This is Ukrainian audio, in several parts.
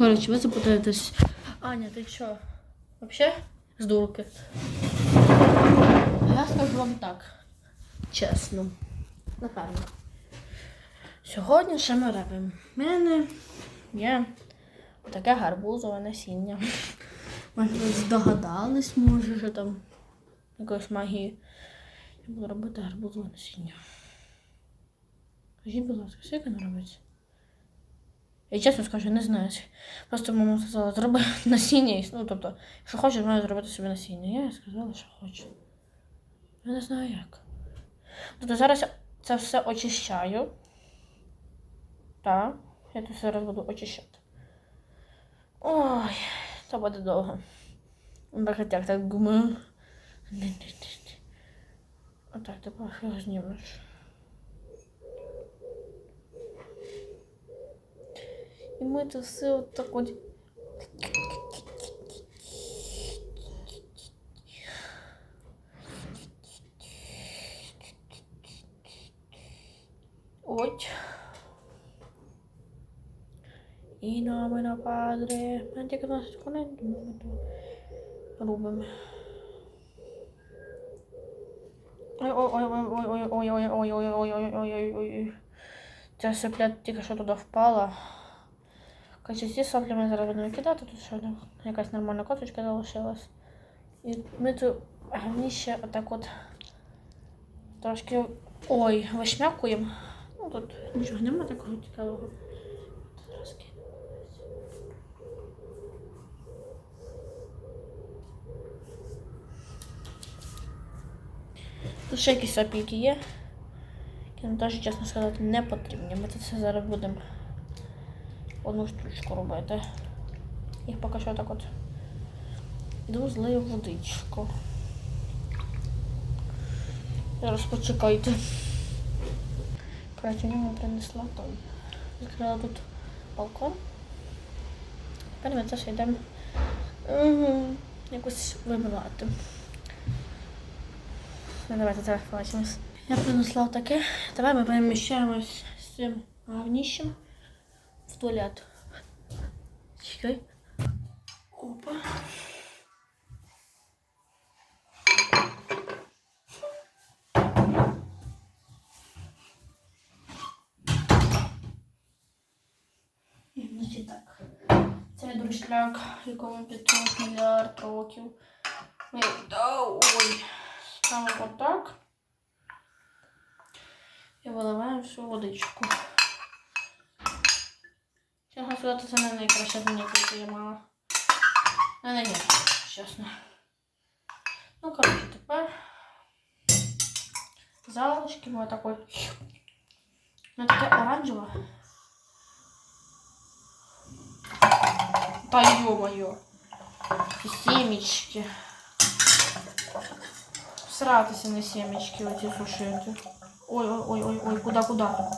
Коротше, ви запитаєтесь, Аня, ти що? Вообще з дурки? Я скажу вам так. Чесно. Напевно. Сьогодні що ми робимо? У мене є таке гарбузове насіння. Ви здогадались, може, що там якоїсь магії. Я буду робити гарбузове насіння. Скажіть, будь ласка, скільки воно робиться? Я чесно скажу, не знаю. Просто мама сказала, зроби насіння, ну тобто, якщо хочеш, маю зробити собі насіння. Я сказала, що хочу. Я не знаю як. Тобто зараз це все очищаю. Так, я тут зараз буду очищати. Ой, це буде довго. Так, так, так, гуми. Отак, ти його знімеш. І ми це все отак от. Ой. І номина падре. Мене тільки 12 хвилин, тому ми то робимо. Ой, ой, ой, ой, ой, ой, ой, ой, ой, ой, ой, ой, ой, ой, ой. Ця сопля тільки що туди впала. Короче, ці соплі ми зараз будемо кидати, тут ще якась нормальна косточка залишилась. І ми тут гарніше отак от трошки ой, вишмякуємо. Ну тут нічого немає такого цікавого. Тут ще якісь сопільки є. Які нам теж, чесно сказати, не потрібні. Ми це все зараз будемо одну штучку робити. Їх поки що так от йду злию водичку. Зараз почекайте. Коротше, ньому принесла той. Закрила тут балкон. Тепер ми все йдемо м, якось вимивати. Ну, давайте зараз побачимось. Я принесла таке. Давай ми переміщаємось з цим гарнішим в туалет. Чекай. Опа. І, Значить так. Це друшляк, якому 500 мільярд років. Ми, да, ой, ставимо отак. І виливаємо всю водичку. Чесно сказати, це не найкраще заняття, яке я мала. Не найгірше, чесно. Ну, коротше, тепер залишки ми такой. Ну, таке оранжеве. Та ё-моё. І Семечки. Сратися на семечки оці сушити. Ой, ой, ой, ой, ой, куда, куда?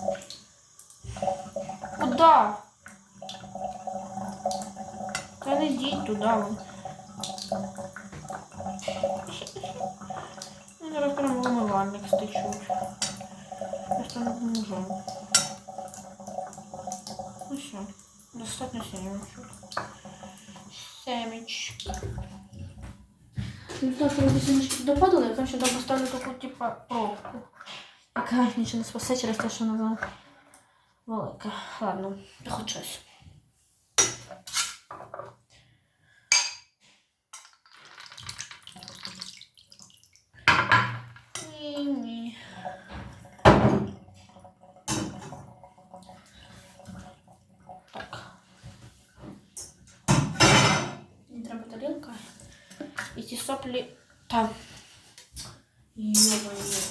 Куда? Не йдіть туди. Я зараз прямо в умивальник стечу. Я ж там не поможу. Ну все, достатньо семечок. Семечки. Ну, то, що ви семечки допадали, я там ще поставлю таку, типа, пробку. Яка нічого не спасе через те, що вона велика. Ладно, хоч щось. Ні-ні. Так. Мені треба тарілка. І ці соплі там. Йо-моє.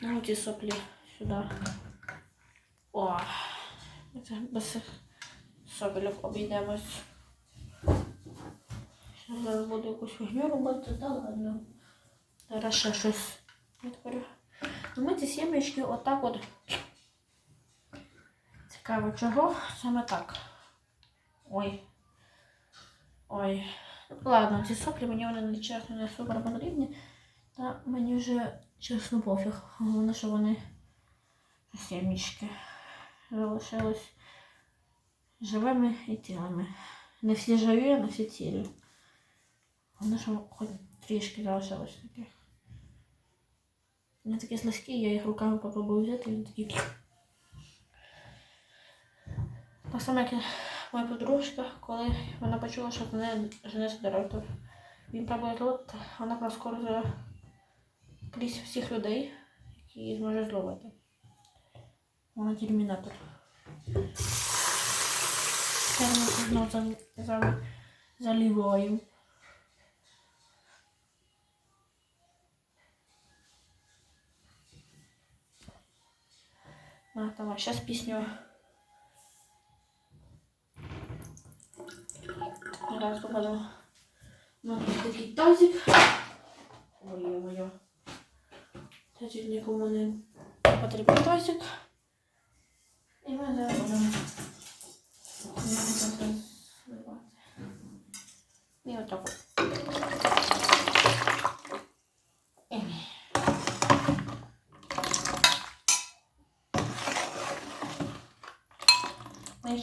Ну, ці соплі сюди. О, це без сопелів обійдемось. Зараз буду якусь фігню робити, та ладно. Зараз ще щось ми ці сімечки отак от. Цікаво, чого саме так. Ой. Ой. Ладно, ці соплі мені вони не чесно не супер потрібні. Та мені вже чесно пофіг. Головне, що вони сімечки залишились живими і цілими. Не всі живі, а не всі цілі. Вони ж хоч трішки залишилось таких. Вони такі слизькі, я їх руками попробую взяти, і вони такі. Так само, як і моя подружка, коли вона почула, що до неї женився директор. Він пробує зловити, вона проскорзує крізь всіх людей, які її зможе зловити. Вона термінатор. Термінатор знову А, давай, сейчас песню. Раз попаду. Ну, такий тазик. Ой, моє. Це тут нікому не потрібен тазик. І ми зараз будемо. зливати. І отак. от.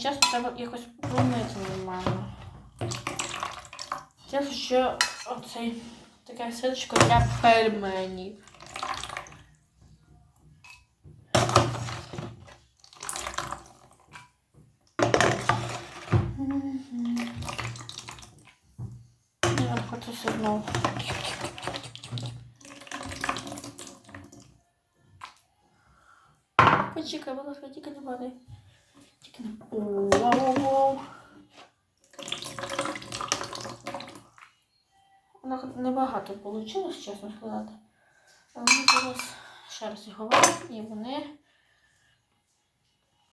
Чесно треба якось помити нормально. Це ще оцей така ситочка для пельменів. Почекай, будь ласка, тільки не падай. Вона небагато вийшло, чесно сказати. Але ми зараз ще раз його варимо, і вони